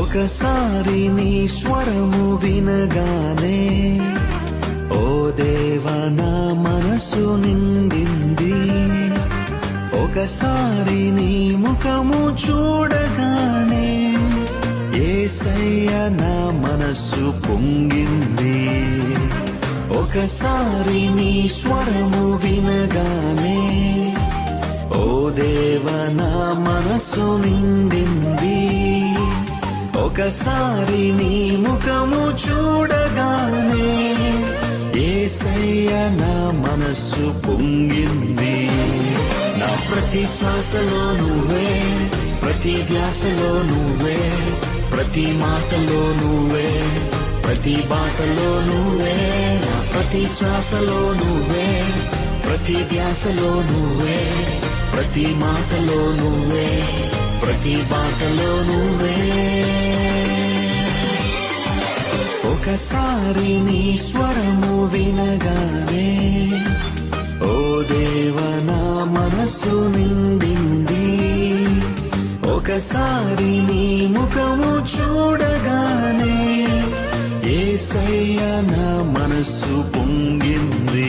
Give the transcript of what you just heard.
ఒకసారి నీ స్వరము వినగానే ఓ దేవ నా మనసు నిండింది. ఒకసారి నీ ముఖము చూడగానే ఏసయ్య నా మనసు పొంగింది. ఒకసారి నీ స్వరము వినగానే ఓ దేవ నా మనసు నిండింది. ఒక్కసారి నీ ముఖము చూడగానే ఏసయ్య నా మనస్సు పొంగింది. నా ప్రతి శ్వాసలో నువ్వే ప్రతి ధ్యాసలో నువ్వే ప్రతి మాటలో నువ్వే ప్రతి బాటలో నువ్వే నా ప్రతి శ్వాసలో నువ్వే ప్రతి ధ్యాసలో నువ్వే ప్రతి మాటలో నువ్వే ప్రతి బాటలో నువ్వే. ఒకసారి నీ స్వరము వినగానే ఓ దేవ నా మనసు నిండింది. ఒకసారి నీ ముఖము చూడగానే ఏసయ్య నా మనసు పొంగింది.